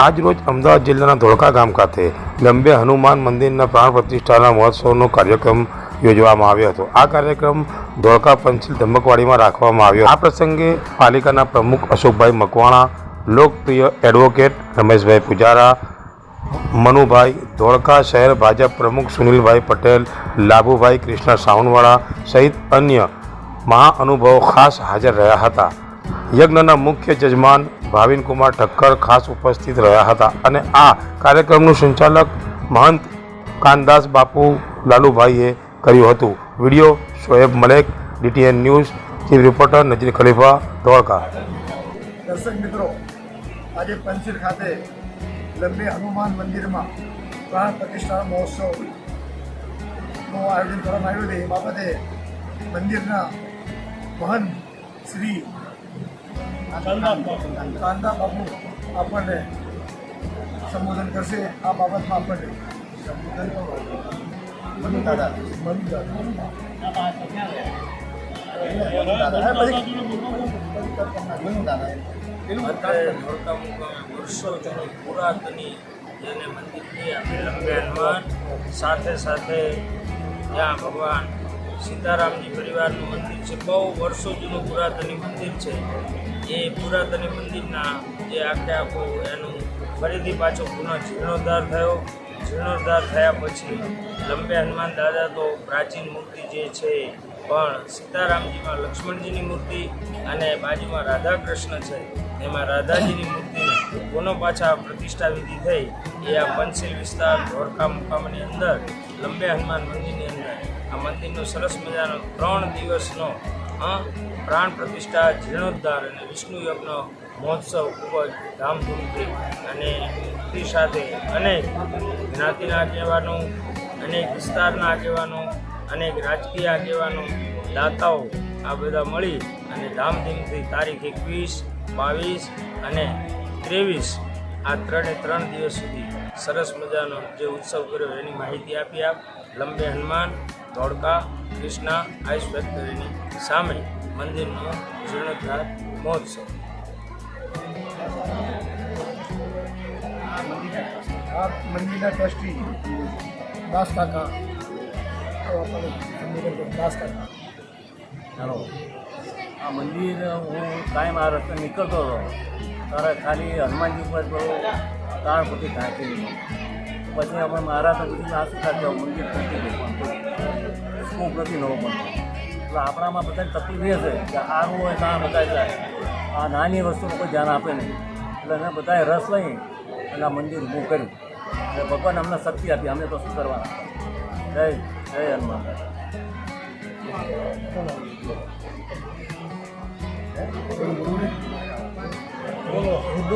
આજ રોજ અમદાવાદ જિલ્લાના ધોળકા ગામ ખાતે લંબે હનુમાન મંદિરના પ્રાણ પ્રતિષ્ઠાના મહોત્સવનો કાર્યક્રમ યોજવામાં આવ્યો હતો. આ કાર્યક્રમ ધોળકા પંચિલ ધમકવાડીમાં રાખવામાં આવ્યો. આ પ્રસંગે પાલિકાના પ્રમુખ અશોકભાઈ મકવાણા, લોકપ્રિય એડવોકેટ રમેશભાઈ પૂજારા, મનુભાઈ ધોળકા શહેર ભાજપ પ્રમુખ સુનિલભાઈ પટેલ, લાભુભાઈ કૃષ્ણ સાવનવાળા સહિત અન્ય મહાઅનુભવો ખાસ હાજર રહ્યા હતા. યજ્ઞના મુખ્ય જજમાન ભાવિનકુમાર ઠક્કર ખાસ ઉપસ્થિત રહ્યા હતા અને આ કાર્યક્રમનું સંચાલક મહંત કાનદાસ બાપુ લાલુભાઈએ કર્યું હતું. Video Shoaib Malek, DTN news, chief reporter Nazir Khalifa Dholka દર્શક મિત્રો, આજે પંચીર ખાતે લંબે હનુમાન મંદિરમાં પ્રાણ પ્રતિષ્ઠા મહોત્સવનું આયોજન કરવામાં આવ્યું હતું. એ બાબતે મંદિરના મહંત શ્રી કાંદા બાપુ આપણને સંબોધન કરશે આ બાબતમાં આપણને સંબોધન દાદા મનુ દાદા મનુ દાદા હા, પછી- મનુ દાદા અત્યારે ધોળકા મુકામે વર્ષો જૂની પુરાતની જેને મંદિરની લંબે સાથે સાથે ત્યાં ભગવાન સીતારામજી પરિવારનું મંદિર છે. બહુ વર્ષો જૂનું પુરાતની મંદિર છે. એ પુરાતની મંદિરના જે આખે આખું એનું ફરીથી પાછો પુનઃ જીર્ણોદ્ધાર થયો. જીર્ણોદ્ધાર થયા પછી લંબે હનુમાન દાદા તો પ્રાચીન મૂર્તિ જે છે પણ સીતારામજીમાં લક્ષ્મણજીની મૂર્તિ અને બાજુમાં રાધા કૃષ્ણ છે. એમાં રાધાજીની મૂર્તિને પુનઃ પાછા પ્રતિષ્ઠા વિધિ થઈ. એ આ પંચશીલ વિસ્તાર ધોળકા મુકામની અંદર લંબે હનુમાન મંદિરની અંદર. આ મંદિરનો સરસ મજાનો ત્રણ દિવસનો પ્રાણ પ્રતિષ્ઠા, જીર્ણોદ્ધાર અને વિષ્ણુ યજ્ઞ મહોત્સવ ખૂબ જ ધામધૂમથી અને ભક્તિ સાથે અનેક જ્ઞાતિના આગેવાનો, અનેક વિસ્તારના આગેવાનો, અનેક રાજકીય આગેવાનો, દાતાઓ આ બધા મળી અને ધામધૂમથી તારીખ એકવીસ, બાવીસ અને ત્રેવીસ આ ત્રણે ત્રણ દિવસ સુધી સરસ મજાનો જે ઉત્સવ કર્યો એની માહિતી આપી આપ. લંબે હનુમાન ધોળકા કૃષ્ણા આઈસ ફેક્ટરીની સામે મંદિરનો જીર્ણોદ્ધાર મહોત્સવ. આ મંદિરના ટ્રસ્ટી દાસ કાકા. દાસ કાકા. હેલો. આ મંદિર હું કાયમ આ રસ્તે નીકળતો હતો ત્યારે ખાલી હનુમાનજી ઉપર પેલો તાણ પછી ઢાંકી દીધો પછી અમે મારા તો પછી આ શું થાય મંદિર તૂટી ગયું. સ્કોપ નથી નવો પણ એટલે આપણામાં બધાને તકલીફ એ છે કે સારું હોય ત્યાં બધા જાય. આ નાની વસ્તુનું કોઈ ધ્યાન આપે નહીં. એટલે અમે બધાએ રસ લઈ અને આ મંદિર ઊભું કર્યું. એટલે ભગવાન અમને શક્તિ આપી. અમે તો શું કરવાના? જય જય હનુમાન.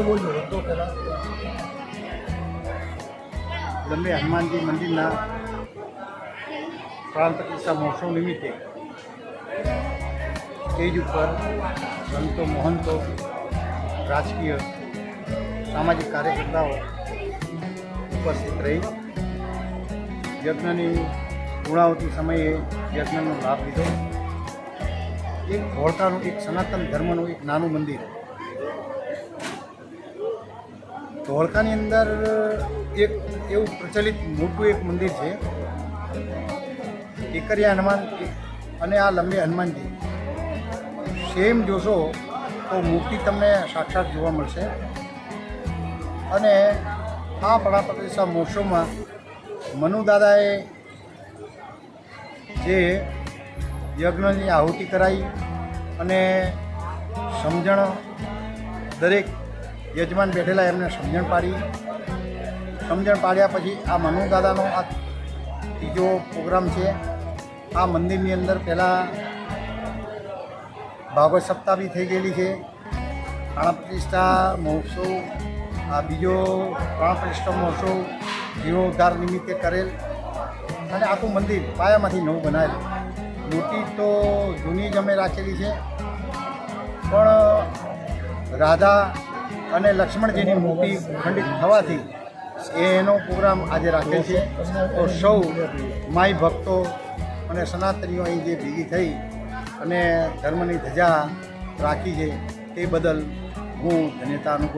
પહેલાં. લંબે હનુમાનજી મંદિરના પ્રાણ પ્રતિષ્ઠા મહોત્સવ નિમિત્તે સ્ટેજ ઉપર સંતો, મહંતો, રાજકીય, સામાજિક કાર્યકર્તાઓ ઉપસ્થિત રહી. યજ્ઞની પૂર્ણાવતી સમયે યજ્ઞનો લાભ લીધો. એક ધોળકાનું એક સનાતન ધર્મનું એક નાનું મંદિર ધોળકાની અંદર એક એવું પ્રચલિત મોટું એક મંદિર છે. એકરિયા હનુમાન અને આ લંબે હનુમાનજી. સેમ જોશો તો મૂર્તિ તમને સાક્ષાત જોવા મળશે. અને આ પડા પ્રતિષ્ઠા મહોત્સવમાં મનુ દાદાએ જે યજ્ઞની આહુતિ કરાઈ અને સમજણ દરેક યજમાન બેઠેલા એમને સમજણ પાડી. સમજણ પાડ્યા પછી આ મનુ દાદાનો આ ત્રીજો પ્રોગ્રામ છે. આ મંદિરની અંદર પહેલાં ભાગવત સપ્તાહ બી થઈ ગયેલી છે. પ્રાણપ્રતિષ્ઠા મહોત્સવ, આ બીજો પ્રાણપ્રતિષ્ઠા મહોત્સવ જીર્ણોદ્ધાર નિમિત્તે કરેલ. અને આખું મંદિર પાયામાંથી નવું બનાવેલું. મૂર્તિ તો જૂની જ અમે રાખેલી છે. પણ રાધા અને લક્ષ્મણજીની મૂર્તિ ખંડિત થવાથી એનો પ્રોગ્રામ આજે રાખેલ છે. તો સૌ માય ભક્તો અને સનાતનીઓ અહીં જે ભેગી થઈ અને ધર્મની ધજા રાખી છે તે બદલ હું ધન્યતા અનુભવ